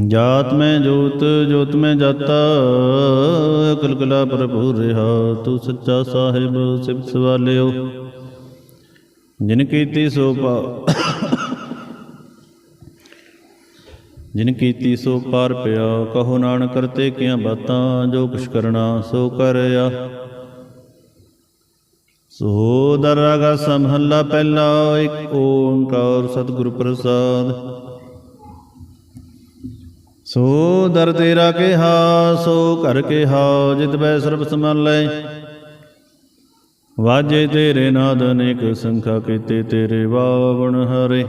ਜਾਤ ਮੈਂ ਜੋਤ ਜੋਤ ਮੈਂ ਜਾਤਾ ਕਲਕਲਾ ਭਰਪੂਰ ਰਹਾ, ਤੂੰ ਸੱਚਾ ਸਾਹਿਬ, ਸਿਫਤ ਸਵਾਲਿਓ। ਜਿਨ ਕੀਤੀ ਸੋ ਪਾ, ਜਿਨ ਕੀਤੀ ਸੋ ਪਾਰ ਪਿਆ, ਕਹੋ ਨਾਨਕ ਕਰਤੇ ਕੀਆਂ ਬਾਤਾਂ, ਜੋ ਕੁਛ ਕਰਨਾ ਸੋ ਕਰਿਆ ਸੋ ਦਰਗਾ ਸਮਹੱਲਾ ਪਹਿਲਾ, ਇੱਕ ਓੰਕਾਰ ਸਤਿਗੁਰ ਪ੍ਰਸਾਦ। ਸੋ ਦਰ ਤੇਰਾ ਕਿਹਾ, ਸੋ ਘਰ ਕਿਹਾ, ਜਿਤ ਬੈ ਸਰਬ ਸਮਾਲੈ ਵਾਜੇ ਤੇਰੇ ਨਾਦ ਅਨੇਕ ਸੰਖਾ ਕੀਤੇ ਤੇਰੇ ਵਾਵਣ ਹਰੇ।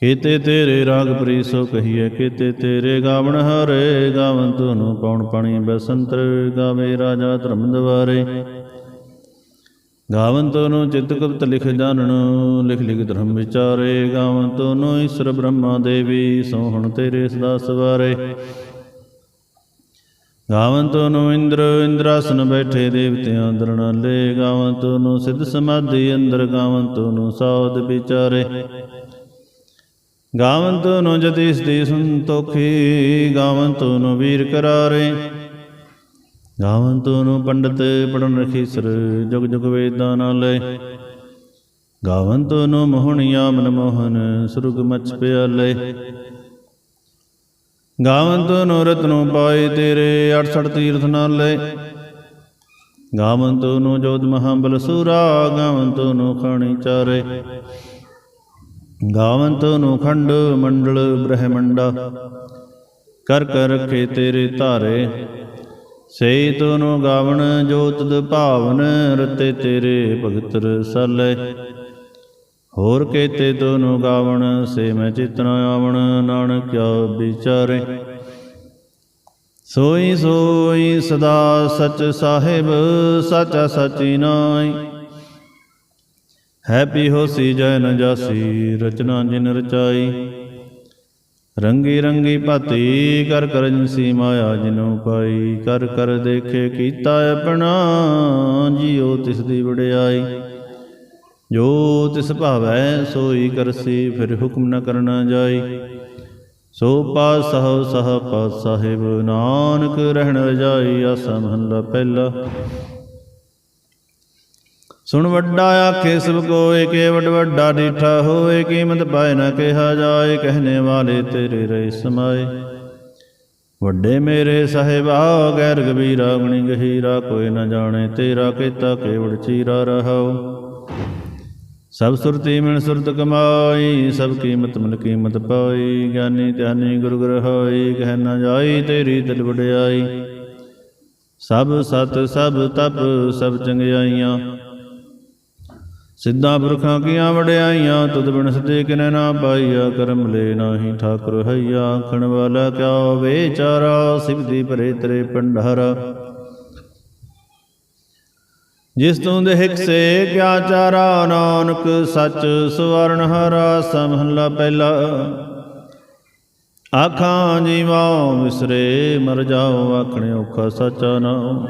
ਕੀਤੇ ਤੇਰੇ ਰਾਗ ਪ੍ਰੀ ਸੋ ਕਹੀਏ ਕੀਤੇ ਤੇਰੇ ਗਾਵਣ ਹਰੇ। ਗਾਵਨ ਤੁਨੂੰ ਪਉਣ ਪਾਣੀ ਬਸੰਤਰ ਗਾਵੇ ਰਾਜਾ ਧਰਮ ਦਵਾਰੇ ਗਾਵਨ ਤੋਨੂੰ ਚਿਤ ਗੁਪਤ ਲਿਖ ਜਾਣਨ, ਲਿਖ ਲਿਖ ਧਰਮ ਵਿਚਾਰੇ। ਗਾਵਨ ਤੋਨੂੰ ਈਸ਼ਰ ਬ੍ਰਹਮਾ ਦੇਵੀ, ਸੋਹਣ ਤੇਰੇ ਸਦਾ ਸਵਾਰੇ। ਗਾਵਨ ਤੋਨੂੰ ਇੰਦਰ, ਇੰਦਰਾਸਨ ਬੈਠੇ ਦੇਵਤਿਆਂ ਦਰਣਾਲੇ ਗਾਵਨ ਤੋਨੂੰ ਸਿੱਧ ਸਮਾਧੀ ਅੰਦਰ ਗਾਵਨ ਤੋਨੂੰ ਸਾਧ ਵਿਚਾਰੇ। ਗਾਵਨ ਤੋਨੂੰ ਜਤਿਸ ਦੀ ਸੰਤੋਖੀ ਗਾਵਨ ਤੋਨੂੰ ਵੀਰ ਕਰਾਰੇ। ਗਾਵਨ ਤੋਨੂੰ ਪੰਡਤ ਪੜਨ ਰਖੀਸਰ ਜੁਗ ਜੁਗ ਵੇਦਾਂ ਨਾਲੇ ਗਾਵਨ ਤੋਨੂੰ ਮੋਹਣਿਆ ਮਨ ਮੋਹਨ, ਸੁਰਗ ਮਚ ਪਿਆਲੇ। ਗਾਵਨ ਤੋਨੂੰ ਰਤਨੋਂ ਪਾਏ ਤੇਰੇ 68 ਤੀਰਥ ਨਾਲੇ ਗਾਵਨ ਤੋਨੂੰ ਜੋਤ ਮਹਾਬਲ ਸੂਰਾ, ਗਾਵਨ ਤੋਨੂੰ ਖਾਣੀ ਚਾਰੇ। ਗਾਵਨ ਤੋਨੂੰ ਖੰਡ ਮੰਡਲ ਬ੍ਰਹਮੰਡਾ, ਕਰ ਕਰ ਰਖੇ ਤੇਰੇ ਧਾਰੇ। ਸੇ ਤੋਨੂੰ ਗਾਵਣ ਜੋਤ ਦ ਭਾਵਨ ਰਤੇ ਤੇਰੇ ਭਗਤ ਰਸਲੇ ਹੋਰ ਕੇਤੇ ਤੋਨੂੰ ਗਾਵਣ ਸੇ ਮੈਂ ਚਿਤਨ ਆਵਣ, ਨਾਨਕ ਕਿਆ ਵਿਚਾਰੇ। ਸੋਈ ਸੋਈ ਸਦਾ ਸਚ ਸਾਹਿਬ, ਸਾਚਾ ਸਾਚੀ ਨਾਈ ਹੈਪੀ ਹੋਸੀ ਜੈ ਨ ਜਾਸੀ, ਰਚਨਾ ਜਿਨ ਰਚਾਈ। ਰੰਗੀ ਰੰਗੀ ਭਤੀ ਕਰ ਕਰ ਜਿਨਸੀ ਮਾਇਆ ਜਿਨੋ ਪਾਈ, ਕਰ ਕਰ ਦੇਖੇ ਕੀਤਾ ਆਪਣਾ, ਜਿਉ ਤਿਸ ਦੀ ਵਡਿਆਈ। ਜੋ ਤਿਸ ਭਾਵੈ ਸੋਈ ਕਰਸੀ, ਫਿਰ ਹੁਕਮ ਨ ਕਰਨਾ ਜਾਈ। ਸੋ ਪਾਸ ਸਹ ਸਹ ਪਾਸ ਸਾਹਿਬ ਨਾਨਕ ਰਹਿਣ ਜਾਈ, ਆਸਾ ਮਹੱਲਾ ਪਹਿਲਾ। ਸੁਣ ਵੱਡਾ ਆਖੇ ਸਭ ਕੋਏ, ਕੇ ਵੱਡ ਵੱਡਾ ਡੀਠਾ ਹੋਏ, ਕੀਮਤ ਪਾਏ ਨਾ ਕਿਹਾ ਜਾਏ ਕਹਨੇ ਵਾਲੇ ਤੇਰੇ ਰਹਿ ਸਮਾਏ। ਵੱਡੇ ਮੇਰੇ ਸਾਹਿਬਾ, ਗੈਰ ਗਬੀਰਾ ਗੁਣੀ ਗਹੀਰਾ, ਕੋਈ ਨਾ ਜਾਣੇ ਤੇਰਾ ਕੀਤਾ ਕੇਵੜ ਚੀਰਾ ਰਹਾਉ। ਸਭ ਸੁਰਤੀ ਮਿਲ ਸੁਰਤ ਕਮਾਈ, ਸਭ ਕੀਮਤ ਮਿਲ ਕੀਮਤ ਪਾਈ, ਗਿਆਨੀ ਧਿਆਨੀ ਗੁਰ ਗੁਰ ਹੋਈ ਕਹਿ ਨਾ ਜਾਈ ਤੇਰੀ ਦਿਲ ਵਡਿਆਈ। ਸਭ ਸਤ, ਸਭ ਤਪ, ਸਭ ਚੰਗਿਆਈਆਂ ਸਿੱਧਾ ਪੁਰਖਾਂ ਕੀਆਂ ਵਡਿਆਈਆਂ, ਤੁਧ ਬਿਨ ਸਦੇ ਕਿਨੈ ਨਾ ਪਾਈਆ, ਕਰਮ ਲੈ ਨਾਹੀ ਠਾਕੁਰ ਹਈਆ। ਆਖਣ ਵਾਲਾ ਕਿਆ ਵਿਚਾਰਾ ਸਿਵਦੀ ਭਰੇ ਤੇਰੇ ਭੰਡਾਰਾ। ਜਿਸ ਤੂੰ ਦੇਖ ਸੇ ਕਿਆ ਚਾਰਾ, ਨਾਨਕ ਸੱਚ ਸਵਰਨ ਹਰਾ ਸਮਹਲਾ ਪਹਿਲਾ। ਆਖਾਂ, ਜੀਵਾਂ ਵਿਸਰੇ, ਮਰ ਜਾਓ ਆਖਣੇ ਔਖਾ ਸੱਚਾ ਨਾਮ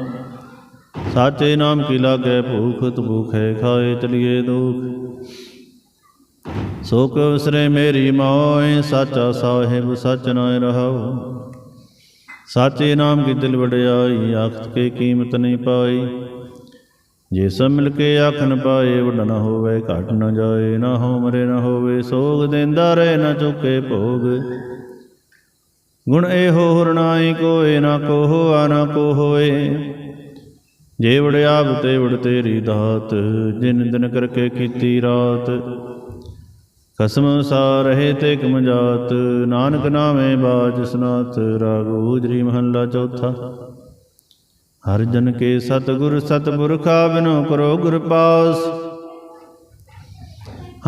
ਸਾਚੇ ਨਾਮ ਕੀ ਲਾਗੇ ਭੂਖ ਤ ਖਾਏ ਤਲੀਏ ਦੁਖ। ਸੋਕ ਵਿਸਰੇ ਮੇਰੀ ਮੋਏ, ਸਾਚਾ ਸਾਹਿਬ ਸਚ ਨਾਇ ਰਹਾਉ ਸਾਚੇ ਨਾਮ ਕੀ ਦਿਲ ਵਡਿਆਈ, ਆਖਤ ਕੇ ਕੀਮਤ ਨਹੀਂ ਪਾਈ। ਜੇ ਸਭ ਮਿਲ ਕੇ ਆਖਣ ਪਾਏ ਵੱਡ ਨਾ ਹੋਵੇ, ਘਟ ਨਾ ਜਾਏ, ਨਾ ਹੋ ਮਰੇ, ਨਾ ਹੋਵੇ, ਸੋਗ ਦੇਂਦਾ ਰਹੇ, ਨਾ ਚੁੱਕੇ ਭੋਗ। ਗੁਣ ਇਹੋ ਹੁਰਨਾਈ ਕੋਏ, ਨਾ ਕੋਹ, ਆ ਨਾ ਕੋ ਹੋਏ ਜੇ ਵੜਿਆਬ ਤੇ ਵੜ ਤੇਰੀ ਦਾਤ, ਜਿਨ ਦਿਨ ਕਰਕੇ ਕੀਤੀ ਰਾਤ। ਕਸਮ ਸਾ ਰਹੇ ਤੇ ਕਮ ਜਾਤ, ਨਾਨਕ ਨਾਮੇ ਬਾਜ ਸਨਾਤ, ਰਾਗ ਉਜਰੀ ਮਹੱਲਾ ਚੌਥਾ। ਹਰ ਜਨ ਕੇ ਸਤਿਗੁਰ ਸਤਿਪੁਰਖਾ ਬਿਨੋ ਕਰੋ ਗੁਰ ਪਾਸ।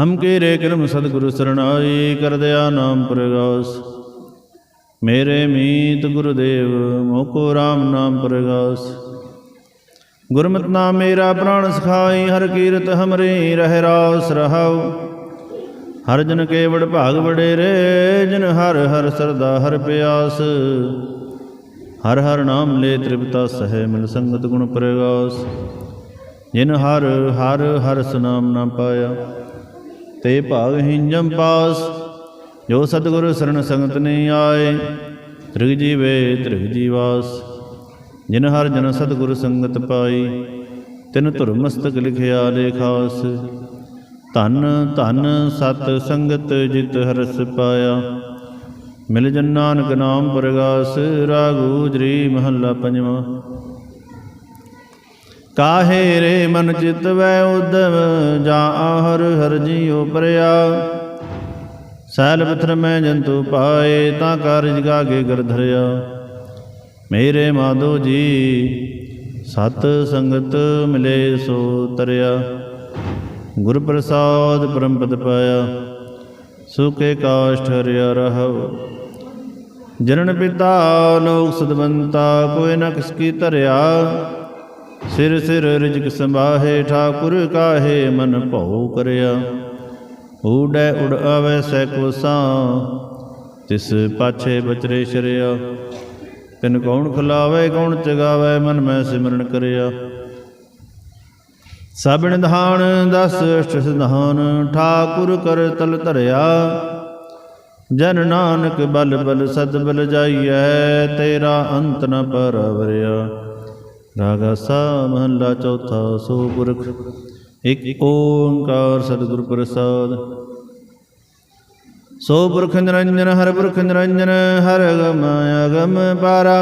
ਹਮ ਕੇ ਰੇ ਕਰਮ ਸਤਿਗੁਰ ਸਰਣਾਈ ਕਰ ਦਿਆ ਨਾਮ ਪ੍ਰਗਾਸ। ਮੇਰੇ ਮੀਤ ਗੁਰਦੇਵ, ਮੋਕੋ RAM ਨਾਮ ਪ੍ਰਗਾਸ। ਗੁਰਮਤਿ ਨਾਮ ਮੇਰਾ ਪ੍ਰਾਣ ਸਖਾਈ, ਹਰ ਕੀਰਤ ਹਮਰੇ ਰਹਿ ਰਾਸ ਰਹਾਉ। ਹਰ ਜਨ ਕੇਵੜ ਭਾਗ ਵਡੇਰੇ, ਜਿਨ ਹਰ ਹਰ ਸਰਦਾ ਹਰ ਪਿਆਸ। ਹਰ ਹਰ ਨਾਮ ਲੈ ਤ੍ਰਿਪਤਾ ਸਹਿ ਮਿਲ ਸੰਗਤ ਗੁਣ ਪ੍ਰਗਾਸ। ਜਿਨ ਹਰ ਹਰ ਹਰ ਸੁਨਾਮ ਨਾ ਪਾਇਆ, ਤੇ ਭਾਗ ਹਿੰਜਮ ਪਾਸ। ਜੋ ਸਤਿਗੁਰ ਸਰਣ ਸੰਗਤ ਨੇ ਆਏ, ਤ੍ਰਿਗ ਜੀਵੇ ਤ੍ਰਿਗ ਜੀਵਾਸ। ਜਿਨ ਹਰ ਜਨ ਸਤਿਗੁਰ ਸੰਗਤ ਪਾਈ, ਤਿਨ ਧੁਰ ਮਸਤਕ ਲਿਖਿਆ ਲੇਖਾਸ ਧਨ ਧਨ ਸਤ ਸੰਗਤ ਜਿਤ ਹਰਸ ਪਾਇਆ। ਮਿਲ ਜਨ ਨਾਨਕ ਨਾਮ ਪ੍ਰਗਾਸ, ਰਾਗੂ ਜਰੀ ਮਹੱਲਾ ਪੰਜਵਾਂ। ਕਾਹੇ ਰੇ ਮਨ ਚਿਤ ਵੈ ਉਦਮ ਜਾ ਹਰ ਹਰ ਜੀਉ ਪਰਿਆ। ਸੈਲ ਪਥਰ ਮੈਂ ਜੰਤੂ ਪਾਏ, ਤਾਂ ਕਾਰਜ ਗਾਗੇ ਗਰ ਧਰਿਆ। ਮੇਰੇ ਮਾਧੋ ਜੀ, ਸਤ ਸੰਗਤ ਮਿਲੇ ਸੋ ਤਰਿਆ। ਗੁਰ ਪ੍ਰਸਾਦ ਪਰਮ ਪਦ ਪਾਇਆ, ਸੁਕੇ ਕਾਸ਼ਟ ਹਰਿਆ ਰਹੋ ਜਨਨ ਪਿਤਾ ਲੋਕ ਸਦਵੰਤਾ, ਕੋਈ ਨਾ ਕਿਸ ਕੀ ਧਰਿਆ। ਸਿਰ ਸਿਰ ਰਿਜਕ ਸੰਭਾਹੇ, ਠਾਕੁਰ ਕਾਹੇ ਮਨ ਭਉ ਕਰਿਆ। ਊੜੈ ਉੜ ਆਵੈ ਸੈ ਕੋਸਾਂ ਤਿਸ ਪਾਛੇ ਬਚਰੇ ਸ਼ਰਿਆ। ਤਿਨ ਕੌਣ ਖਲਾਵੇ, ਕੌਣ ਚਗਾਵੇ, ਮਨ ਮੈਂ ਸਿਮਰਨ ਕਰਿਆ। ਸਭ ਨਿਧਾਨ ਦਸ ਅਸ਼ਟ ਸਿਧਾਨ, ਠਾਕੁਰ ਕਰ ਤਲ ਧਰਿਆ। ਜਨ ਨਾਨਕ ਬਲ ਬਲ ਸਦ ਬਲ ਜਾਈਐ, ਤੇਰਾ ਅੰਤ ਨ ਪਰਵਰਿਆ। ਰਾਗਾ ਸਾ ਮਹੱਲਾ ਚੌਥਾ ਸੋ ਪੁਰਖ, ਇਕ ਓੰਕਾਰ ਸਤਿਗੁਰ ਪ੍ਰਸਾਦ। ਸੋ ਪੁਰਖ ਨਿਰੰਜਨ ਹਰ ਪੁਰਖ ਨਿਰੰਜਨ ਹਰ ਅਗਮ ਅਗਮ ਪਾਰਾ।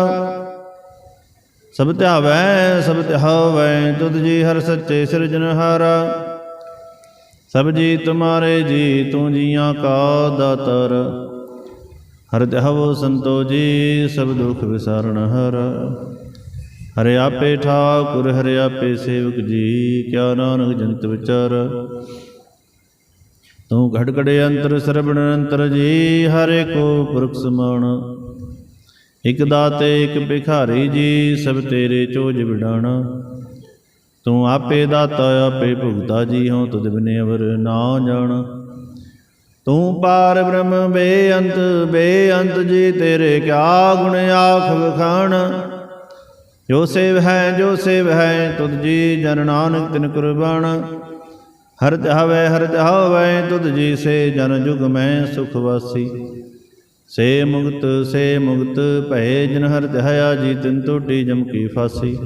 ਸਭ ਧਿਆਵੈ ਸਭ ਧਿਆਵੈ, ਤੁਧ ਜੀ ਹਰ ਸੱਚੇ ਸਿਰਜਨਹਾਰਾ ਸਭ ਜੀ ਤੁਮਾਰੇ ਜੀ, ਤੂੰ ਜੀਆਂ ਕਾ ਦਾਤਰ। ਹਰ ਧਿਆਵੋ ਸੰਤੋ ਜੀ, ਸਭ ਦੁਖ ਵਿਸਾਰਨ ਹਰ। ਹਰਿ ਆਪੇ ਠਾਕੁਰ, ਹਰਿ ਆਪੇ ਸੇਵਕ ਜੀ, ਕਿਆ ਨਾਨਕ ਜੰਤ ਵਿਚਾਰ। ਤੂੰ ਘੜ ਘੜੇ ਅੰਤਰ ਸਰਬਣ ਅੰਤਰ ਜੀ, ਹਰੇ ਕੋ ਪੁਰਖ ਸਮਾਨ ਇਕ ਦਾਤੇ, ਇਕ ਭਿਖਾਰੀ ਜੀ, ਸਭ ਤੇਰੇ ਚੋਜ ਵਿਡਾਣਾ। ਤੂੰ ਆਪੇ ਦਾਤਾ, ਆਪੇ ਭੁਗਤਾ ਜੀ, ਹਉ ਤੁਧ ਬਿਨੇ ਅਵਰ ਨਾ ਜਾਣ। ਤੂੰ ਪਾਰ ਬ੍ਰਹਮ, ਬੇਅੰਤ ਬੇਅੰਤ ਜੀ, ਤੇਰੇ ਕਿਆ ਗੁਣ ਆਖ ਵਖਾਣ। ਜੋ ਸੇਵ ਹੈ, ਜੋ ਸੇਵ ਹੈ, ਤੁਧ ਜੀ ਜਨ ਨਾਨਕ ਤਿਨ ਕੁਰਬਾਨ। ਹਰ ਜਾਵੇ ਹਰ ਜਾਵੇ ਤੁਧ ਜੀ ਸੇ ਜਨ ਜੁਗ ਮੈਂ ਸੁਖ ਵਾਸੀ। ਸੇ ਮੁਕਤ ਸੇ ਮੁਕਤ ਭੈ ਜਿਨ ਹਰ ਧਿਆਇਆ ਜੀ, ਤਿਨ ਟੋਟੀ ਜਮ ਕੀ ਫਾਸੀ।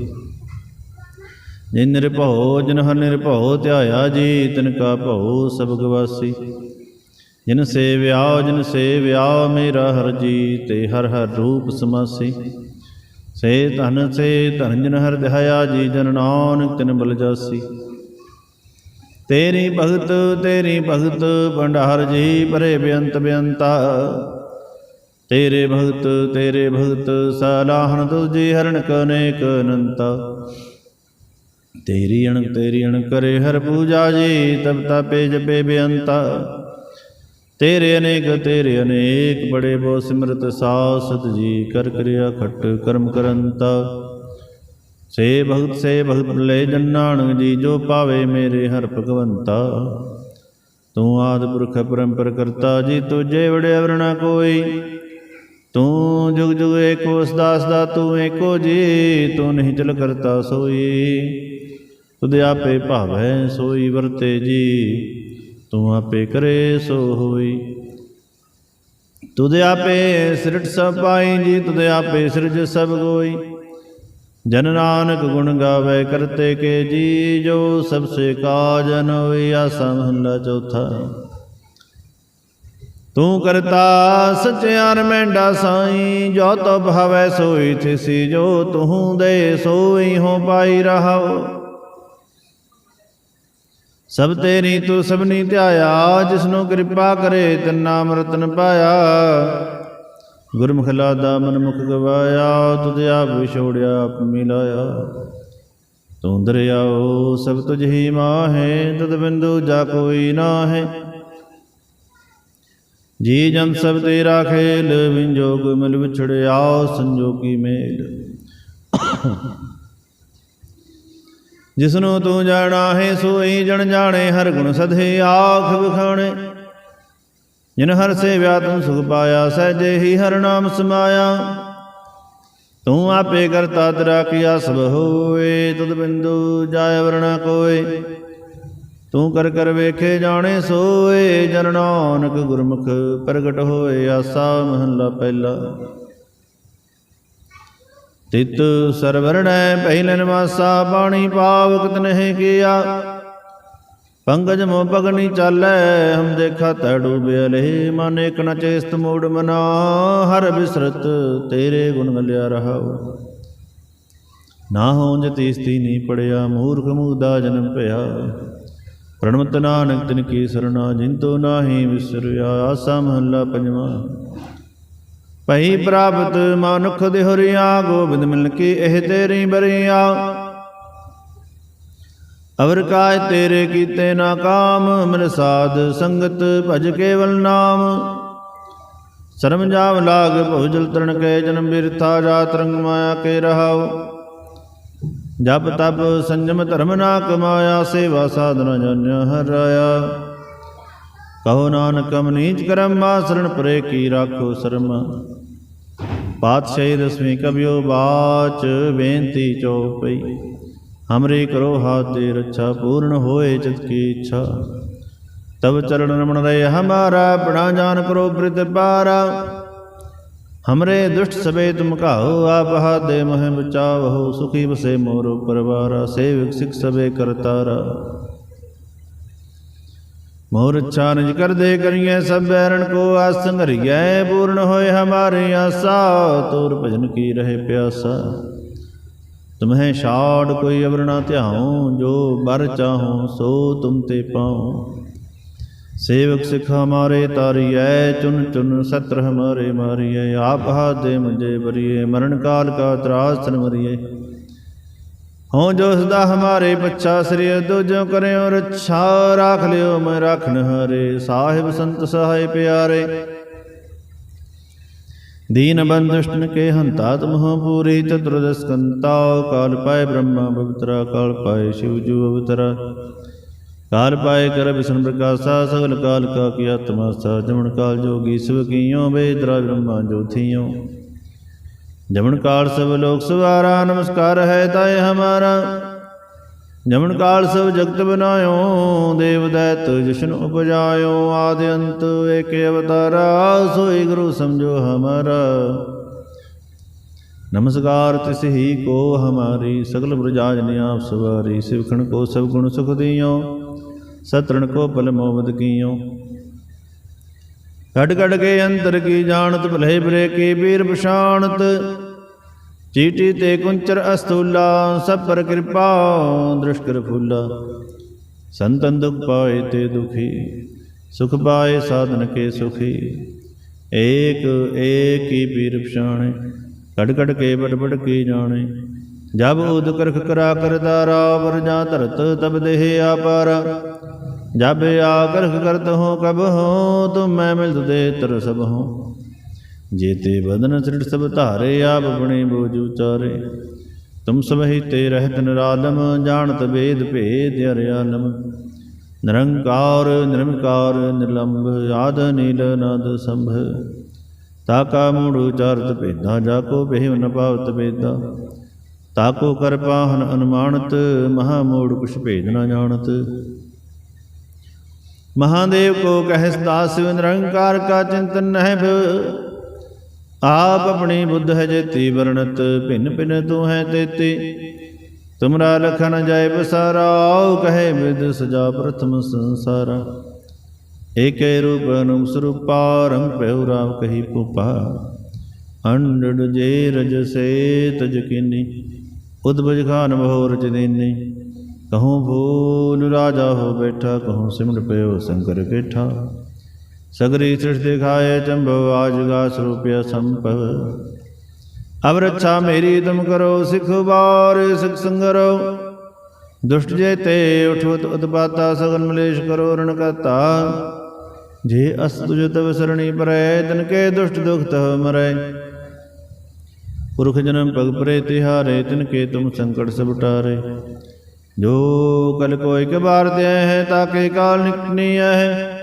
ਜਿਨ ਨਿਰਭਉ, ਜਿਨ ਹਰ ਨਿਰਭਉ, ਧਿਆਇਆ ਜੀ, ਤਿਨ ਕਾ ਭਉ ਸਭ ਗਵਾਸੀ। ਜਿਨ ਸੇਵਿਆ ਜਿਨ ਸੇਵਿਆ ਮੇਰਾ ਹਰ ਜੀ, ਤੇ ਹਰ ਹਰ ਰੂਪ ਸਮਾਸੀ। ਸੇ ਧਨ ਸੇ ਧਨ ਜਿਨ ਹਰ ਦਿਹਾਇਆ ਜੀ, ਜਨ ਨਾਨਕ ਤਿਨ ਬਲ ਜਾਸੀ। ਤੇਰੀ ਭਗਤ ਤੇਰੀ ਭਗਤ, ਭੰਡਾਰ ਜੀ ਪਰੇ ਬੇਅੰਤ ਬੇਅੰਤਾ। ਤੇਰੇ ਭਗਤ ਤੇਰੇ ਭਗਤ ਸਲਾਹਨ ਤੁਜੀ ਹਰਨ ਕਨੇਕ ਅਨੰਤਾ। ਤੇਰੀ ਅਣ ਤੇਰੀ ਅਣ ਕਰੇ ਹਰ ਪੂਜਾ ਜੀ, ਤਬ ਤਪੇ ਜਪੇ ਬੇਅੰਤਾ। ਤੇਰੇ ਅਨੇਕ ਤੇਰੇ ਅਨੇਕ, ਬੜੇ ਬੋ ਸਿਮਰਤ ਸਾਸਤ ਜੀ, ਕਰ ਕਰਿਆ ਖਟ ਕਰਮ ਕਰੰਤਾ। ਸੇ ਭਗਤ ਸੇ ਭਗਤ ਲੈ ਜਨ ਨਾਨਕ ਜੀ, ਜੋ ਪਾਵੇ ਮੇਰੇ ਹਰ ਭਗਵੰਤਾ। ਤੂੰ ਆਦ ਪੁਰਖ ਪਰੰਪਰ ਕਰਤਾ ਜੀ, ਤੁਝੇ ਵੜੇ ਵਰਣਾ ਕੋਈ। ਤੂੰ ਜੁਗ ਜੁਗ ਏਕੋ ਸਦਾ ਸਦਾ ਤੂੰ ਏਕੋ ਜੀ, ਤੂੰ ਨਹੀਂ ਚਲ ਕਰਤਾ ਸੋਈ। ਤੁਧ ਆਪੇ ਭਾਵੈ ਸੋਈ ਵਰਤੇ ਜੀ, ਤੂੰ ਆਪੇ ਕਰੇ ਸੋ ਹੋਈ। ਤੁਧ ਆਪੇ ਸਿਰਟ ਸਭ ਪਾਈ ਜੀ, ਤੁਧ ਆਪੇ ਸਿਰਜ ਸਭ ਗੋਈ। ਜਨ ਨਾਨਕ ਗੁਣ ਗਾਵੇ ਕਰਤੇ ਕੇ ਜੀ, ਜੋ ਸਭ ਸੇ ਕਾਜਨ ਹੋਈ ਆਸਾ ਚੌਥਾ। ਤੂੰ ਕਰਤਾ ਸਚਿਆਰ ਮੈਂਡਾ ਸਾਈ, ਜੋ ਤੋ ਭਾਵੈ ਸੋਈ ਥਿਸੀ, ਜੋ ਤੂੰ ਦੇ ਸੋਈ ਹੋ ਪਾਈ ਰਹਾਓ। ਸਭ ਤੇਰੀ ਤੂੰ ਸਭਨੀ ਧਿਆਇਆ, ਜਿਸਨੂੰ ਕਿਰਪਾ ਕਰੇ ਤਿਨ ਨਾਮ ਰਤਨ ਪਾਇਆ। ਗੁਰਮੁਖ ਲਾਦਾ ਮਨਮੁਖ ਗਵਾਇਆ, ਤੁਧ ਆਪ ਵਿਛੋੜਿਆ, ਆਪ ਮਿਲਾਇਆ। ਤੂੰ ਦਰਿਆਓ, ਸਭ ਤੁਝ ਹੀ ਮਾਹੇ, ਤਦ ਬਿੰਦੂ ਜਾ ਕੋਈ ਨਾਹੇ। ਜੀ ਜਨ ਸਭ ਤੇਰਾ ਖੇਲ ਵਿੰਜੋਗ ਮਿਲ ਵਿਛੜਿਆ, ਸੰਜੋਗੀ ਮੇਲ। ਜਿਸਨੂੰ ਤੂੰ ਜਾਣਾ ਹੈ ਸੋਈ ਜਣ ਜਾਣੇ, ਹਰ ਗੁਣ ਸਧੇ ਆਖ ਵਿਖਾਣੇ। ਜਿਨ ਹਰ ਸੇਵਿਆ ਤੂੰ ਸੁਖ ਪਾਇਆ, ਸਹਿਜੇ ਹੀ ਹਰ ਨਾਮ ਸਮਾਇਆ। ਤੂੰ ਆਪੇ ਕਰਤਾ ਤੇਰਾ ਕੀਆ ਸਭ ਹੋਏ ਤੁਧ ਬਿੰਦੂ ਜਾਇ ਵਰਣਾ ਕੋਏ। ਤੂੰ ਕਰ ਕਰ ਵੇਖੇ ਜਾਣੇ ਸੋਏ, ਜਨ ਨਾਨਕ ਗੁਰਮੁਖ ਪ੍ਰਗਟ ਹੋਏ, ਆਸਾ ਮਹੱਲਾ ਪਹਿਲਾ। ਤਿਤ ਸਰਵਰਣੈ, ਪਹਿਲਨ ਵਾਸਾ, ਬਾਣੀ ਪਾਵਕ ਨਹੀਂ ਕੀਆ। ਪੰਗਜ ਮੋ ਪਗਨੀ ਚਾਲੈ, ਹਮ ਦੇਖਾ ਤੈ ਡੂਬਿਆ ਲਹਿ ਮਨ ਇਕ ਨ ਚੇਸਤ ਮੂੜ ਮਨਾ, ਹਰ ਬਿਸਰਤ ਤੇਰੇ ਗੁਣ ਗਲਿਆ ਰਹਾਉ। ਨਾ ਹੋਂ ਜਤੀਸਤੀ ਨੀ ਪੜਿਆ, ਮੂਰਖ ਮੂਦਾ ਜਨਮ ਭਇਆ ਪ੍ਰਣਮਤ ਨਾਨਕ ਤਿਨ ਕੀ ਸਰਣਾ, ਜਿੰਤੋ ਨਾਹੀ ਵਿਸਰਿਆ, ਆਸਾ ਮਹੱਲਾ ਪੰਜਵਾ। ਭਈ ਪ੍ਰਾਪਤ ਮਨੁਖ ਦੇ ਹਰਿਆ ਗੋਬਿੰਦ ਮਿਲ ਕੇ ਇਹ ਤੇਰੀ ਬਰਿਆ। ਅਵਰ ਕਾਜ ਤੇਰੇ ਕੀਤੇ ਨਾ ਕਾਮ ਮਿਲ ਸਾਧ ਸੰਗਤ ਭਜ ਕੇਵਲ ਨਾਮ। ਸ਼ਰਮ ਜਾਮ ਲਾਗ ਭਉ ਤਰਨ ਕੇ ਜਨਮ ਬਿਰਥਾ ਜਾਤ ਰੰਗ ਮਾਇਆ ਕੇ ਰਹਾਉ। ਜਪ ਤਪ ਸੰਜਮ ਧਰਮ ਨਾ ਕਮਾਇਆ ਸੇਵਾ ਸਾਧਨਾ ਜਾਣਿਆ ਹਰ ਕਹੋ ਨਾਨਕ ਕਮ ਨੀਚ ਕਰਮ ਮਾ ਸਰਣ ਪਰੇ ਕੀ ਰਾਖੋ ਸ਼ਰਮ। ਪਾਤਸ਼ਾਹੀ ਦਸਵੀਂ ਕਬਿਓ ਬਾਚ ਬੇਨਤੀ ਚਉਪਈ ਹਮਰੇ ਕਰੋ ਹਾਥ ਦੇ ਰੱਛਾ, ਪੂਰਨ ਹੋਏ ਚਿਤ ਕੀ ਇੱਛਾ। ਤਬ ਚਰਨ ਰਮਣ ਰਹੇ ਹਮਾਰਾ ਬਣਾ ਜਾਨ ਕਰੋ ਬ੍ਰਿਤ ਪਾਰਾ। ਹਮਰੇ ਦੁਸ਼ਟ ਸਬੇ ਤੁਮ ਘਾਓ ਆਪ ਹਾਦੇ ਮਹਿ ਬਚਾਵੋ ਸੁਖੀ ਬਸੇ ਮੋਰੋ ਪਰਵਾਰਾ, ਸੇਵਕ ਸਿਖ ਸਬੇ ਕਰਤਾਰਾ ਮੋਰ ਇੱਛਾ ਨਿਜ ਕਰ ਦੇ ਕਰੀਏ ਸਭ ਬੈਰਣ ਕੋ ਆਸ ਸੰਘਰੀਐ, ਪੂਰਨ ਹੋਏ ਹਮਾਰੀ ਆਸਾ, ਤੋਰ ਭਜਨ ਕੀ ਰਹੇ ਪਿਆਸਾ। ਤੁਮਹਿ ਛਾੜ ਕੋਈ ਅਵਰ ਨਾ ਧਿਆਉ, ਜੋ ਬਰ ਚਾਹੋ ਸੋ ਤੁਮ ਤੇ ਪਾਉ। ਸੇਵਕ ਸਿਖ ਹਮਾਰੇ ਤਾਰੀਐ, ਚੁਨ ਚੁਨ ਸਤਰ ਹਮਾਰੇ ਮਾਰੀਐ, ਆਪ ਹਾਦੇ ਮੁਝੇ ਬਰੀਏ ਮਰਨ ਕਾਲ ਕਾ ਤਰਾਸ ਤਨ ਮਰੀਏ ਹਉ ਜੋ ਸਦਾ ਹਮਾਰੇ ਪੱਛਾ ਸ੍ਰੀ ਦੁਜੋ ਕਰਿਓ ਰੱਛਾ, ਰਾਖ ਲਿਓ ਮੈਂ ਰਾਖਣ ਹਾਰੇ। ਸਾਹਿਬ ਸੰਤ ਸਹਾਇ ਪਿਆਰੇ दीन बंधुष्टन के हंता तुम हो पूरी चतुर्दश कंता काल पाए ब्रह्मा पवित्रा काल पाए शिवजू अवतरा काल पाए कर विष्णु प्रकाशा सगल काल का किया तमाशा जमन काल जोगी शिव कियो बेदरा ब्रह्मा जो थियो जमन काल सब लोक सवारा नमस्कार है ताय हमारा ਜਮਨ ਕਾਲ ਸਭ ਜਗਤ ਬਨਾਇਓ, ਦੇਵ ਦੈਤ ਜਿਸ਼ਨ ਉਪਜਾਇਓ, ਆਦਿ ਅੰਤ ਏਕ ਅਵਤਾਰਾ, ਸੋਈ ਗੁਰੂ ਸਮਝੋ ਹਮਾਰਾ। ਨਮਸਕਾਰ ਤਿਸ ਹੀ ਕੋ ਹਮਾਰੀ, ਸਗਲ ਬ੍ਰਜਾਜ ਨੇ ਆਪ ਸਵਾਰੀ, ਸਿਵਖਣ ਕੋ ਸਭ ਗੁਣ ਸੁਖ ਦਿਓ, ਸਤਰਣ ਕੋ ਪਲ ਮੋਵਦ ਕੀਓ। ਕੱਢ ਕੱਢ ਕੇ ਅੰਤਰ ਕੀ ਜਾਣਤ, ਭਲੇ ਬਰੇ ਕੀ ਵੀਰ ਪਛਾਣਤ ਚੀਟੀ ਤੇ ਕੁੰਚਰ ਅਸਤੂਲਾ, ਸਭ ਪਰ ਕਿਰਪਾ ਦ੍ਰਿਸ਼ਕਰ ਫੁੱਲਾ। ਸੰਤਨ ਦੁਖ ਪਾਏ ਤੇ ਦੁਖੀ, ਸੁਖ ਪਾਏ ਸਾਧਨ ਕੇ ਸੁਖੀ। ਏਕ ਏਕ ਹੀ ਪੀਰ ਪਛਾਣੇ ਕੜ ਕੜ ਕੇ ਬੜ ਬੜ ਕੀ ਜਾਣੇ। ਜਬ ਉਦ ਕਰਖ ਕਰਾ ਕਰਤਾਰਾ ਰਾਵਰ ਜਾ ਧਰਤ ਤਬ ਦੇਹ ਆਪਾਰ। ਜਬ ਆ ਕਰਖ ਕਰਤ ਹੋ, ਕਬ ਹੋ, ਤੁਮ ਮੈਂ ਮਿਲਤ ਦੇ ਤਰ ਸਭ ਹੋ। ਜੇਤੇ ਬਦਨ ਸ੍ਰਿੜ ਸਭ ਧਾਰੇ, ਆਪ ਬਣੇ ਬੋਝ ਉਚਾਰੇ। ਤੁਮ ਸਭ ਹੀ ਤੇ ਰਹਿਤ ਨਿਰਾਲਮ, ਜਾਣਤ ਵੇਦ ਭੇਦ ਅਰਿਆਲਮ। ਨਿਰੰਕਾਰ ਨਿਰਮਕਾਰ ਨਿਰਲੰਭ, ਆਦ ਨੀਲ ਨਦ ਸੰਭ। ਤਾਕਾ ਮੂੜ ਉਚਾਰਤ ਭੇਦਾ, ਜਾ ਕੋ ਬਿਹਿ ਨ ਪਾਵਤ ਵੇਦਾ ਤਾਕੋ ਕਰ ਪਾਹਨ ਅਨੁਮਾਨਤ, ਮਹਾ ਮੂੜ ਕੁਛ ਭੇਦ ਨ ਜਾਣਤ। ਮਹਾਦੇਵ ਕੋ ਕਹਿ ਸਦਾ ਨਿਰੰਕਾਰ ਕਾ ਚਿੰਤਨ ਨਹਿ ਆਪ ਆਪਣੀ ਬੁੱਧ ਹੈ ਜੇਤੀ ਵਰਣਤ, ਭਿੰਨ ਭਿੰਨ ਤੂੰ ਹੈ ਤੇਤੀ। ਤੁਮਰਾ ਲਖਨ ਜਾਏ ਬਸਾਰਾ ਕਹੇ ਵਿਦ ਸਜਾ ਪ੍ਰਥਮ ਸੰਸਾਰਾ। ਏਕੇ ਰੂਪ ਅਨੁਮ ਸਰੂਪਾ ਰੰਗ ਰਾਮ ਕਹੀ ਪੁਪਾ ਅੰਡੜ ਜੇ ਰਜ ਸੇ ਤਜ ਕੀਨੀ ਉਦਬਜ ਖਾਨ ਬਹੁ ਰਚ ਦੇਨੀ। ਕਹੂੰ ਭੂਲ ਰਾਜਾ ਹੋ ਬੈਠਾ, ਕਹੂੰ ਸਿਮਰ ਪਇਓ ਸ਼ੰਕਰ ਕੇਠਾ। ਸਗਰੀ ਸ੍ਰਿਸ਼ ਦਿਖਾਏ ਚੰਭਵ ਆਜਗਾ ਸਰੂਪਿਆ ਸੰਭਵ ਅਬ ਰੱਛਾ ਮੇਰੀ ਤੁਮ ਕਰੋ, ਸਿਖ ਬਾਰ ਸਿਖ ਸੰਗਰੋ। ਦੁਸ਼ਟ ਜੇ ਤੇ ਉਠਵਤ ਉਤਪਾਤਾ, ਸਗਨ ਮਲੇਸ਼ ਕਰੋ ਰਣ ਕਰਤਾ। ਜੇ ਅਸ ਤੁਜ ਤਵ ਸਰਣੀ ਪਰੈ, ਤਨ ਕੇ ਦੁਸ਼ਟ ਦੁਖ ਤਹ ਮਰੈ। ਪੁਰਖ ਜਨਮ ਪਗ ਪਰੇ, ਤਿਹਾਰੇ, ਤਿਨ ਕੇ ਤੁਮ ਸੰਕਟ ਸਭ ਟਾਰੇ ਜੋ ਕਲ ਕੋ ਇੱਕ ਬਾਰ ਤੇ ਹੈ ਤਾਕੇ ਕਾਲ ਨਿਕਨੀ ਹੈ।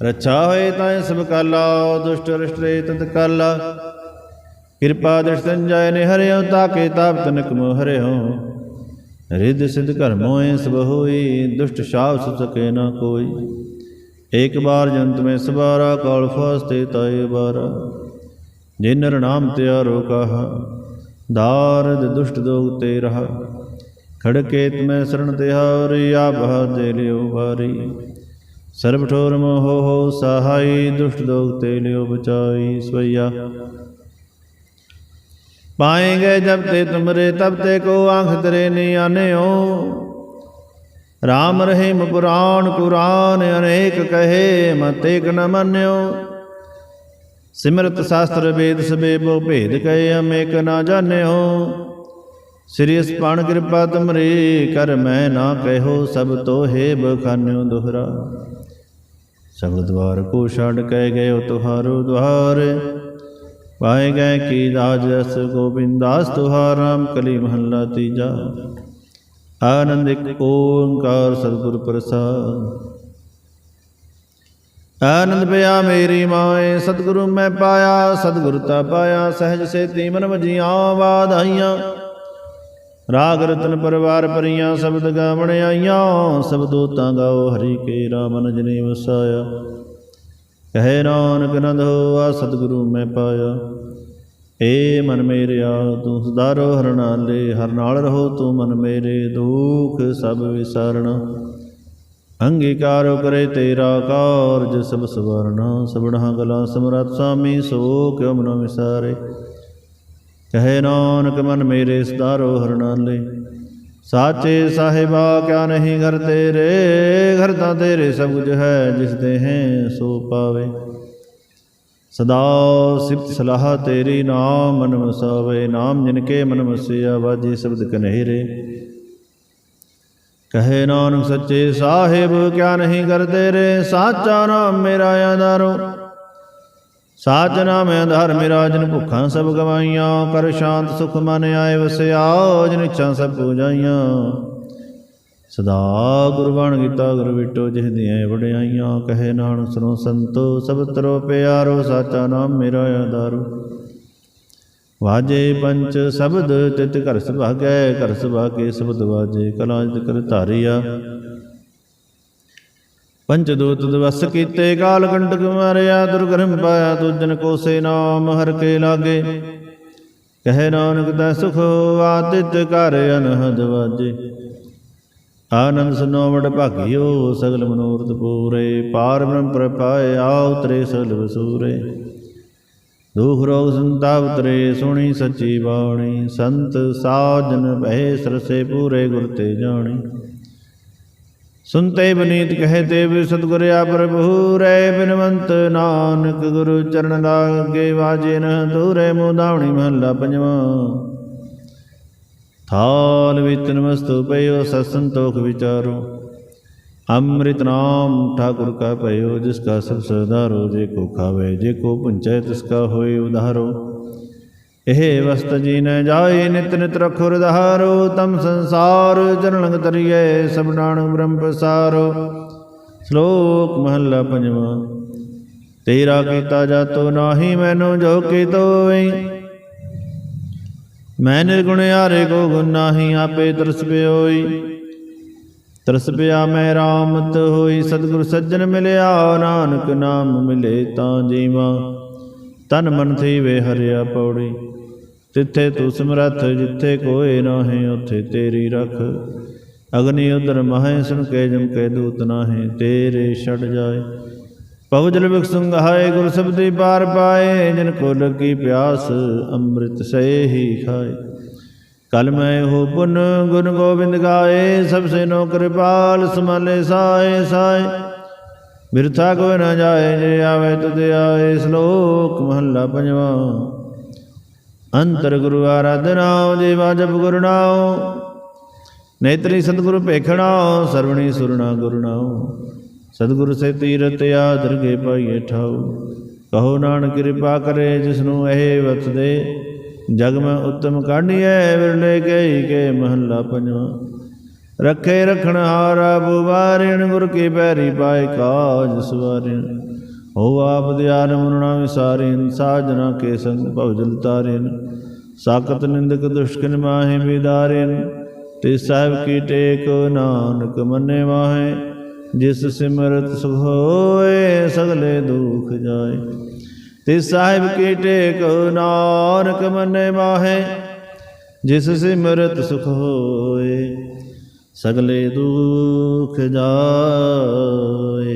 ਰੱਛਾ ਹੋਏ ਤਾਂ ਸਭ ਕਾਲਾ ਦੁਸ਼ਟ ਰਸ਼ਟਰੇ ਤਤ ਕਾਲਾ। ਕਿਰਪਾ ਦ੍ਰਿਸ਼ ਸੰਜੈ ਨੇ ਹਰਿਓ ਤਾਕੇ ਤਾਪ ਤਨਕ ਮੋ ਹਰਿਓ ਰਿੱਧ ਸਿਧ ਕਰਮੋ ਮੋਏ ਸਭ ਹੋਈ, ਦੁਸ਼ਟ ਸ਼ਾਪ ਸੁ ਸਕੇ ਨਾ ਕੋਈ। ਏਕ ਬਾਰ ਜੰਤ ਮੈਂ ਸਬਾਰਾ ਕਾਲ ਫਾਸਤੇ ਤਾਏ ਬਾਰਾ। ਜਿਨ ਨਰ ਨਾਮ ਤਿਆਰੋ ਕਹਾ ਦਾਰਦ ਦੁਸ਼ਟ ਦੋਗ ਤੇ ਰਹਾ। ਖੜਕੇ ਤੁਮੈ ਸਰਣ ਤਿਹਾਰੀ ਆਭਾ ਦੇ ਲਿਓ ਵਾਰੀ ਸਰਬ ਠੋਰ ਮੋਹ ਹੋ ਸਹਾਈ, ਦੁਸ਼ਟ ਦੋਗ ਤੇ ਲਿਓ ਬਚਾਈ, ਸਵਈਆ। ਪਾਏਂਗੇ ਜਬ ਤੇ ਤੁਮਰੇ, ਤਬ ਤੇ ਕੋ ਆਂਖ ਤਰੇ ਨੀ ਆਨਿਓ। ਰਾਮ ਰਹੀਮ ਪੁਰਾਣ, ਕੁਰਾਨ ਅਨੇਕ ਕਹੇ ਮਤੇਕ ਏਕ ਨ ਮੰਨਿਓ। ਸਿਮਰਤ ਸ਼ਾਸਤਰ ਵੇਦ ਸਬੇ ਬੋ ਭੇਦ ਕਹੇ ਅਮੇਕ ਨਾ ਜਾਣਿਓ। ਸ੍ਰੀ ਅਸਪਾਣ ਕਿਰਪਾ ਤੁਮਰੀ, ਕਰ ਮੈਂ ਨਾ ਕਹਿਓ, ਸਭ ਤੋਹੇ ਬਖਾਨਿਓ ਦੁਹਰਾ। ਸਭ ਦਵਾਰ ਕੋ ਛੱਡ ਕਹਿ ਗਇਓ ਤੁਹਾਰੋ ਦਵਾਰ। ਪਾਏ ਗਏ ਕੀ ਰਾਜ ਰਸ ਗੋਬਿੰਦਾਸ ਤੁਹਾਰਾਮ ਕਲੀ ਮਹੱਲਾ ਤੀਜਾ। ਆਨੰਦ ਇੱਕ ਓੰਕਾਰ ਸਤਿਗੁਰ ਪ੍ਰਸਾਦ। ਆਨੰਦ ਪਿਆ ਮੇਰੀ ਮਾਏ, ਸਤਿਗੁਰੂ ਮੈਂ ਪਾਇਆ, ਸਤਿਗੁਰ ਤਾ ਪਾਇਆ, ਸਹਿਜ ਸੇਤੀ ਮਨ ਵਜੀਆਂ ਵਾਧਾਈਆਂ। ਰਾਗ ਰਤਨ ਪਰਵਾਰ ਪਰੀਆਂ ਸ਼ਬਦ ਗਾਵਣ ਆਈਆਂ ਸਬਦੋ ਤਾਂ ਗਾਓ ਹਰੀ ਕੇ ਰਾਮਨ ਜਨੇ ਵਸਾਇਆ। ਕਹਿ ਨਾਨਕ ਨੰਦ ਹੋਆ, ਸਤਿਗੁਰੂ ਮੈਂ ਪਾਇਆ। ਏ ਮਨ ਮੇਰਿਆ, ਤੂੰ ਸਦਾਰੋ ਹਰ ਨਾਲੇ ਹਰ ਨਾਲ ਰਹੋ ਤੂੰ ਮਨ ਮੇਰੇ ਦੁਖ, ਸਭ ਵਿਸਾਰਣਾ। ਅੰਗੀਕਾਰ ਕਰੇ ਤੇਰਾ ਕਾਰਜ, ਸਭ ਸਵਰਣਾ। ਸਬਣਾ ਗਲਾ ਸਮਰਤ ਸਾਮੀ, ਸੋ ਕਿਉ ਮਨੋ ਵਿਸਾਰੇ। ਕਹੇ ਨਾਨਕ ਮਨ ਮੇਰੇ ਸਤਾਰੋ ਹਰਨਾਲੇ। ਸਾਚੇ ਸਾਹਿਬਾ, ਕਿਆ ਨਹੀਂ ਘਰ ਤੇਰੇ? ਘਰ ਤਾਂ ਤੇਰੇ ਸਭ ਕੁਝ ਹੈ, ਜਿਸ ਦੇ ਹੈ ਸੋ ਪਾਵੇ। ਸਦਾ ਸਿਫਤ ਸਲਾਹ ਤੇਰੀ ਨਾਮ ਮਨ ਵਸਾਵੇ ਨਾਮ ਜਿਨ ਕੇ ਮਨ ਵਸਿਆ ਵਾਜੀ ਸ਼ਬਦ ਕਨਹਿਰੇ ਕਹੇ ਨਾਨਕ ਸੱਚੇ ਸਾਹਿਬ, ਕਿਆ ਨਹੀਂ ਕਰ ਤੇਰੇ? ਸਾਚਾ ਨਾਮ ਮੇਰਾ ਆਧਾਰੋ ਸਾਚ ਨਾਮ ਆਧਾਰ ਮੇਰਾ ਜਨ ਭੁੱਖਾਂ ਸਭ ਗਵਾਈਆਂ, ਕਰ ਸ਼ਾਂਤ ਸੁਖ ਮਨ ਆਏ ਵਸਿਆ ਜਿਨ ਇੱਛਾ ਸਭ ਪੂਜਾਈਆਂ। ਸਦਾ ਗੁਰਬਾਣ ਗੀਤਾ ਗੁਰ ਵਿਟੋ ਜਿਹ ਦੀਆਂ ਵਡਿਆਈਆਂ, ਕਹੇ ਨਾਨਕ ਸੁਨੋ ਸੰਤੋ, ਸਭ ਤਰੋ ਪਿਆਰੋ, ਸਾਚਾ ਨਾਮ ਮੇਰਾ ਆਧਾਰੋ। ਵਾਜੇ ਪੰਚ ਸ਼ਬਦ ਤਿਤ ਘਰ ਸੁਭਾਗੈ, ਘਰ ਸੁਭਾਗੇ ਸ਼ਬਦ ਵਾਜੇ, ਕਲਾ ਜਿਤ ਕਰ ਧਾਰਿਆ। ਪੰਚ ਦੂਤ ਦਿਵਸ ਕੀਤੇ ਕਾਲ ਕੰਟਕ ਮਾਰਿਆ, ਦੁਰਗਰਮ ਪਾਇਆ ਤੁਜਨ ਕੋਸੇ ਨਾਮ ਹਰ ਕੇ ਲਾਗੇ। ਕਹੇ ਨਾਨਕ ਦਾ ਸੁਖ ਆਦਿਤ ਕਰ ਅਨਹਦ ਵਾਜੇ। ਆਨੰਦ ਸੁਨੋਵੜ ਭਾਗਿਓ, ਸਗਲ ਮਨੋਰਥ ਪੂਰੇ। ਪਾਰ ਬ੍ਰਹਮ ਪ੍ਰਪਾਏ ਆ ਉਤਰੇ ਸਗਲ ਵਸੂਰੇ। ਦੁਖ ਰੋਗ ਸੰਤਾਪ ਉਤਰੇ, ਸੁਣੀ ਸੱਚੀ ਬਾਣੀ। ਸੰਤ ਸਾਜਨ ਭੈ ਸਰਸੇ ਪੂਰੇ, ਗੁਰ ਤੇ ਜਾਣੀ। ਸੁਨਤੇ ਬਨੀਤ ਕਹੇ ਤੇ ਵੀ ਸਤਿਗੁਰ ਪ੍ਰਭੂ ਰੇ ਬਿਨਵੰਤ ਨਾਨਕ ਗੁਰੂ ਚਰਨ ਲਾਗੇ ਵਾਜੇ ਨ ਦੂਰੇ ਮੋਦਾਵਣੀ ਮਹੱਲਾ ਪੰਜਵਾਂ। ਥਾਲ ਵਿੱਚ ਨਮਸਤੁ ਪਇਓ ਸਤ ਸੰਤੋਖ ਵਿਚਾਰੋ। ਅੰਮ੍ਰਿਤ ਨਾਮ ਠਾਕੁਰ ਕਾ ਭਇਓ ਜਿਸ ਕਾ ਸਭ ਸਰਦਾਰੋ, ਜੇ ਕੋ ਖਾਵੇ, ਜੇ ਕੋ ਪੁੰਚੈ ਤਿਸ ਕਾ ਹੋਏ ਉਧਾਰੋ। ਇਹ ਵਸਤ ਜੀ ਨ ਜਾਏ, ਨਿਤ ਨਿਤ ਰਖੁ ਰਧਾਰੋ ਤਮ ਸੰਸਾਰ ਚਰਣੰਗ ਤਰੀਏ ਸਭ ਨਾਨ ਬ੍ਰਹਮ ਪਸਾਰੋ ਸ਼ਲੋਕ ਮਹੱਲਾ ਪੰਜਵਾਂ। ਤੇਰਾ ਕੀਤਾ ਜਾਤੋ ਨਾਹੀ, ਮੈਨੂੰ ਜੋ ਕੀਤੋਈ ਮੈਂ ਨਿਰਗੁਣ ਹਾਰੇ ਕੋ ਗੁਣ ਨਾਹੀ, ਆਪੇ ਤਰਸ ਪਿਓਈ। ਤਰਸ ਪਿਆ ਮੈਂ ਰਾਮਤ ਹੋਈ, ਸਤਿਗੁਰ ਸੱਜਣ ਮਿਲਿਆ, ਨਾਨਕ ਨਾਮ ਮਿਲੇ ਤਾਂ ਜੀਵਾ। ਤਨ ਮਨ ਥੀ ਵੇ ਹਰਿਆ ਪੌੜੀ। ਤਿੱਥੇ ਤੂੰ ਸਮਰੱਥ, ਜਿੱਥੇ ਕੋਏ ਨਾਹੀਂ, ਉੱਥੇ ਤੇਰੀ ਰਖ। ਅਗਨੀ ਉਦਰ ਮਹੈ ਸੁਨ ਕੇ ਜਮ ਕੇ ਦੂਤ ਨਾਹੀਂ, ਤੇਰੇ ਛੜ ਜਾਏ। ਪਵਜਲ ਬਿਖ ਸੰਘਾਏ, ਗੁਰ ਸਬਦੀ ਪਾਰ ਪਾਏ, ਜਿਨ ਕੋ ਲੱਗੀ ਪਿਆਸ, ਅੰਮ੍ਰਿਤ ਸਏ ਹੀ ਖਾਏ। ਕਲ ਮੈਂ ਹੋ ਪੁਨ ਗੁਣ ਗੋਬਿੰਦ ਗਾਏ, ਸਭ ਸੇ ਨੋ ਕਿਰਪਾਲ ਸਮਾਲੇ ਸਾਏ ਸਾਏ। ਬਿਰਥਾ ਕੋ ਨ ਜਾਏ, ਜੇ ਆਵੇ ਤੁਧ ਆਏ, ਸ਼ਲੋਕ ਮਹੱਲਾ ਪੰਜਵਾਂ। ਅੰਤਰ ਗੁਰੂ ਆਰਾਧਨਾ ਜੇ ਵਾਜਬ ਗੁਰੂ ਨੇਤਰੀ ਸਤਿਗੁਰੂ ਭੇਖਣਾ ਸਰਵਣੀ ਸੁਰਣਾ ਗੁਰੂ ਸਤਿਗੁਰ ਸੇ ਤੀਰਤ ਆਦਰਗੇ ਪਾਈਏ ਠਾਉ। ਕਹੋ ਨਾਨਕ ਕਿਰਪਾ ਕਰੇ, ਜਿਸਨੂੰ ਇਹ ਵਤ ਦੇ। ਜਗ ਮੈਂ ਉਤਮ ਕਾਢੀਐ ਵਿਰਲੇ ਕਈ ਕੇ ਮਹੱਲਾ ਪੰਜਵਾਂ। ਰੱਖੇ ਰਖਣ ਹਾਰਾ, ਬੁਵਾਰਿਣ ਗੁਰ ਕੀ ਬੈਰੀ ਪਾਏ ਕਾਜ ਸਵਾਰਿਣ। ਹੋ ਆਪ ਦਿਆਨ ਮੁਰਣਾ ਵਿਸਾਰਿਨ ਸਾਜਨਾ ਕੇ ਸੰਗ ਭਵਜਲ ਤਾਰਿਨ। ਸਾਕਤ ਨਿੰਦਕ ਦੁਸ਼ਕਨ ਮਾਹੇ ਵਿਦਾਰਿਨ। ਤੇ ਸਾਹਿਬ ਕੀ ਟੇਕ ਨਾਨਕ ਮੰਨੇ ਮਾਹੇ। ਜਿਸ ਸਿਮਰਤ ਸੁਖ ਹੋਏ ਸਗਲੇ ਦੁਖ ਜਾਏ। ਤੇ ਸਾਹਿਬ ਕੀ ਟੇਕ ਨਾਨਕ ਮੰਨੇ ਮਾਹੇ। ਜਿਸ ਸਿਮਰਤ ਸੁਖ ਹੋਏ ਸਗਲੇ ਦੁਖ ਜਾਏ।